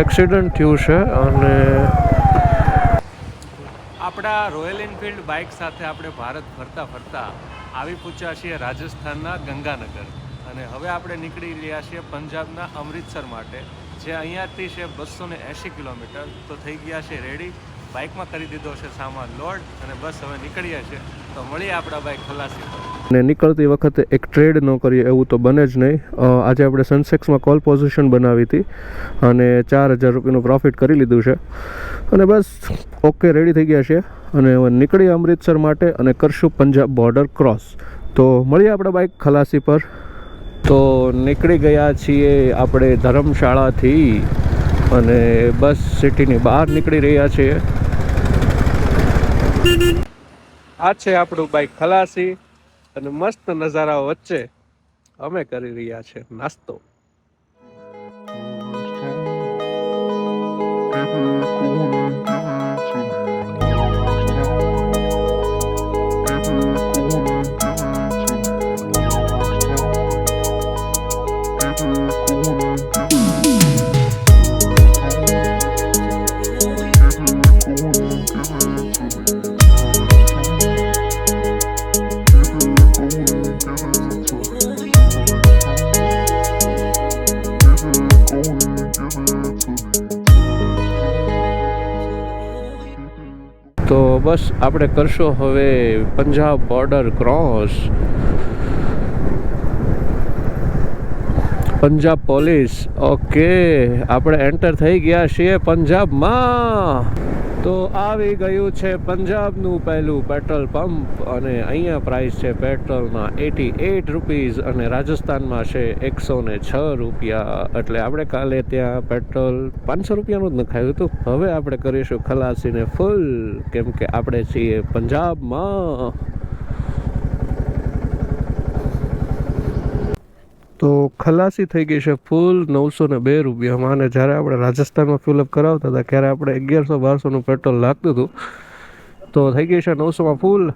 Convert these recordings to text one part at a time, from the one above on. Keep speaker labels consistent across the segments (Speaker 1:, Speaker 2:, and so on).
Speaker 1: Accident થયું છે અને
Speaker 2: આપણા રોયલ એનફિલ્ડ બાઇક સાથે આપણે ભારત ફરતા ફરતા આવી પૂછ્યા છીએ રાજસ્થાનના ગંગાનગર. અને હવે આપણે નીકળી રહ્યા છીએ પંજાબના અમૃતસર માટે, જે અહીંયાથી છે બસો ને એંશી કિલોમીટર. તો થઈ ગયા છે રેડી બાઇકમાં કરી દીધો છે સામાન લોડ અને બસ હવે નીકળીએ છીએ તો મળીએ આપણા બાઇક ખલાસી પર.
Speaker 1: ને નીકળતી વખતે એક ટ્રેડ ન કરીએ એવું તો બને જ નહીં. આજે આપણે સનસેક્સમાં કોલ પોઝિશન બનાવી હતી અને ચાર હજાર રૂપિયાનું પ્રોફિટ કરી લીધું છે. અને બસ ઓકે રેડી થઈ ગયા છે અને હવે નીકળીએ અમૃતસર માટે અને કરશું પંજાબ બોર્ડર ક્રોસ તો મળીએ આપણે બાઇક ખલાસી પર. તો નીકળી ગયા છીએ આપણે ધર્મશાળાથી અને બસ સિટીની બહાર નીકળી રહ્યા છીએ. આ છે આપણું બાઇક ખલાસી. અને મસ્ત નજારા વચ્ચે અમે કરી રહ્યા છે નાસ્તો. બસ આપણે કરશો હવે Punjab border cross Punjab police okay આપણે એન્ટર થઈ ગયા છીએ પંજાબમાં. તો આવી ગયું છે પંજાબનું પહેલું પેટ્રોલ પંપ અને અહીંયા પ્રાઇસ છે પેટ્રોલના એટી એટ રૂપીઝ અને રાજસ્થાનમાં છે એકસો ને છ રૂપિયા. એટલે આપણે કાલે ત્યાં પેટ્રોલ પાંચસો રૂપિયાનું જ નખાયું હતું. હવે આપણે કરીશું ખલાસીને ફૂલ કેમ કે આપણે છીએ પંજાબમાં. તો ખલાસી થઈ ગઈ છે ફૂલ નવસો ને બે રૂપિયામાં. અને જ્યારે આપણે રાજસ્થાનમાં ફિલઅપ કરાવતા હતા, ત્યારે આપણે અગિયારસો બારસોનું પેટ્રોલ લાગતું હતું. તો થઈ ગઈ છે નવસોમાં ફૂલ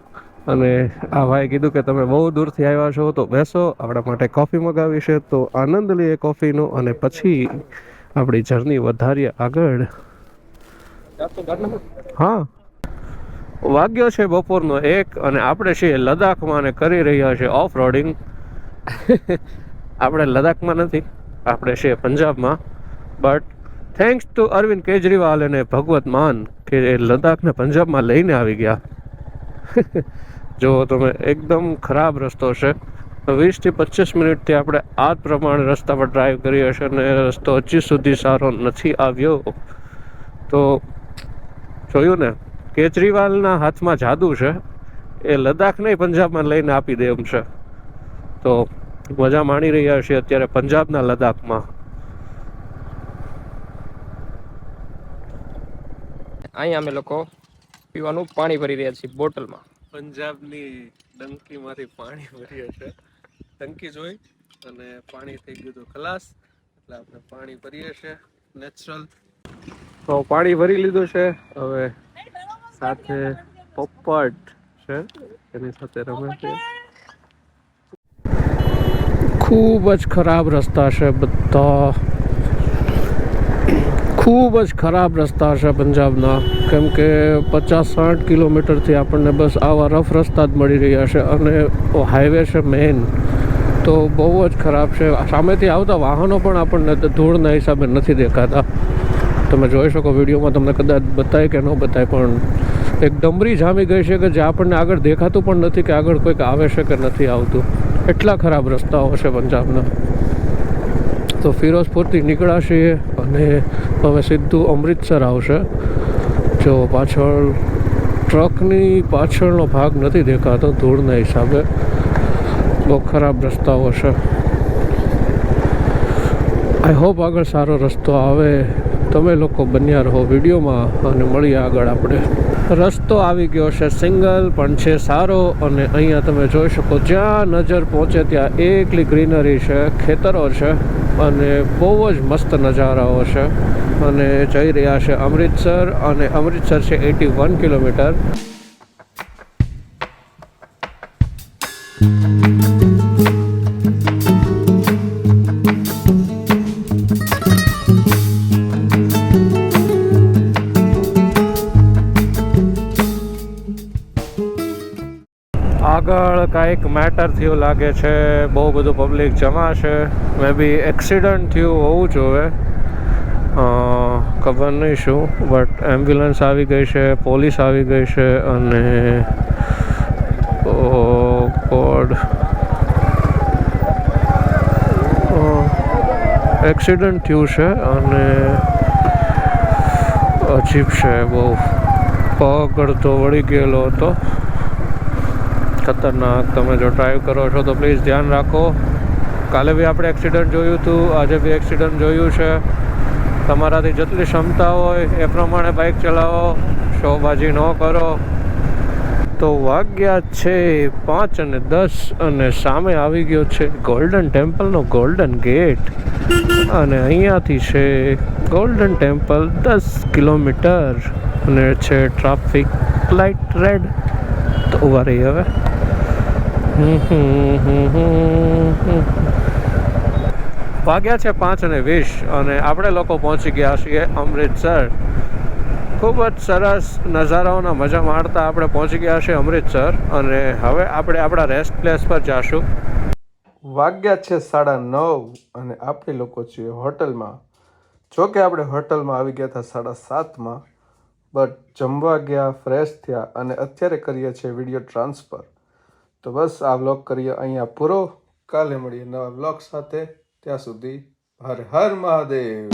Speaker 1: અને આ ભાઈ કીધું કે તમે બહુ દૂરથી આવ્યા છો, તો બેસો, આપણા માટે કોફી મગાવી છે. તો આનંદ લઈએ કોફીનો અને પછી આપણી જર્ની વધારીએ આગળ. હા. વાગ્યો છે બપોરનો એક, અને આપણે છીએ લદ્દાખમાં અને કરી રહ્યા છે ઓફ રોડિંગ આપણે લદ્દાખમાં નથી, આપણે છીએ પંજાબમાં. But thanks to Arvind Kejriwal અને ભગવત માન કે એ લદ્દાખને પંજાબમાં લઈને આવી ગયા. જો તમે, એકદમ ખરાબ રસ્તો છે. વીસથી પચીસ મિનિટથી આપણે આ પ્રમાણે રસ્તા પર ડ્રાઈવ કરીએ છીએ અને રસ્તો હજી સુધી સારો નથી આવ્યો. તો જોયું ને, કેજરીવાલના હાથમાં જાદુ છે. એ લદ્દાખ પંજાબમાં લઈને આપી દે એમ છે. તો મજા માણી રહ્યા હશે અત્યારે પંજાબના લદ્દાખમાં.
Speaker 3: અહીંયા અમે લોકો પીવાનું પાણી ભરી રહ્યા છીએ બોટલમાં.
Speaker 1: પંજાબની ડંકીમાંથી પાણી ભરીએ છે ટંકી જોઈ અને પાણી થઈ ગયું હતું ખલાસ એટલે આપણે પાણી ભરીએ છીએ નેચરલ તો પાણી ભરી લીધું છે. હવે સાથે પોપટ છે. એની સાથે રમે છે. ખૂબ જ ખરાબ રસ્તા છે બધા. ખૂબ જ ખરાબ રસ્તા છે પંજાબના. કેમ કે પચાસ સાઠ કિલોમીટરથી આપણને બસ આવા રફ રસ્તા જ મળી રહ્યા છે અને હાઈવે છે મેઇન તો બહુ જ ખરાબ છે. સામેથી આવતા વાહનો પણ આપણને ધૂળના હિસાબે નથી દેખાતા. તમે જોઈ શકો વિડીયોમાં તમને કદાચ બતાય કે ન બતાય, પણ એક ડમરી જામી ગઈ છે કે જે આપણને આગળ દેખાતું પણ નથી કે આગળ કોઈક આવે છે કે નથી આવતું. એટલા ખરાબ રસ્તાઓ છે પંજાબના. તો ફિરોઝપુરથી નીકળાશે અને હવે સીધું અમૃતસર આવશે. જો પાછળ ટ્રકની પાછળનો ભાગ નથી દેખાતો ધૂળના હિસાબે. બહુ ખરાબ રસ્તાઓ છે. આઈ હોપ આગળ સારો રસ્તો આવે. તમે લોકો બન્યા રહો વિડીયોમાં અને મળીએ આગળ આપણે. રસ્તો આવી ગયો છે સિંગલ, પણ છે સારો અને અહીંયા તમે જોઈ શકો જ્યાં નજર પહોંચે ત્યાં એકલી ગ્રીનરી છે, ખેતરો છે અને બહુ જ મસ્ત નજારાઓ છે. અને જઈ રહ્યા છે અમૃતસર અને અમૃતસર છે એટી વન કિલોમીટર. કાંઈક મેટર થયું લાગે છે, બહુ બધું પબ્લિક જમા છે મે બી એક્સિડન્ટ થયું હોવું જોઈએ ખબર નહીં શું બટ એમ્બ્યુલન્સ આવી ગઈ છે પોલીસ આવી ગઈ છે, અને ગોડ એક્સિડન્ટ થયું છે, અને અજીબ છે બહુ. પગ અડધો વળી ગયેલો હતો. ખતરનાક. તમે જો ડ્રાઈવ કરો છો તો પ્લીઝ ધ્યાન રાખો. કાલે બી આપણે એક્સિડન્ટ જોયું હતું, આજે બી એક્સિડન્ટ જોયું છે. તમારાથી જેટલી ક્ષમતા હોય એ પ્રમાણે બાઇક ચલાવો શોબાજી ન કરો. તો વાગ્યા છે પાંચ અને દસ અને સામે આવી ગયો છે ગોલ્ડન ટેમ્પલનો ગોલ્ડન ગેટ અને અહીંયાથી છે ગોલ્ડન ટેમ્પલ દસ કિલોમીટર. અને છે ટ્રાફિક લાઇટ રેડ તો ઊભા રહી હવે. વાગ્યા છે પાંચ અને વીસ અને આપણે લોકો પહોંચી ગયા છીએ અમૃતસર. ખૂબ જ સરસ નજારાઓના મજા માણતા આપણે પહોંચી ગયા છીએ અમૃતસર અને હવે આપણે આપણા રેસ્ટ પ્લેસ પર જાશું.
Speaker 4: વાગ્યા છે સાડા નવ અને આપણે લોકો છીએ હોટલમાં. જો કે આપણે હોટલમાં આવી ગયા હતા સાડા સાતમાં, બટ જમવા ગયા ફ્રેશ થયા અને અત્યારે કરીએ છીએ વીડિયો ટ્રાન્સફર તો બસ આ વ્લોગ કરીએ અહીંયા પૂરો. કાલે મળીએ નવા વ્લોગ સાથે. ત્યાં સુધી હર હર મહાદેવ.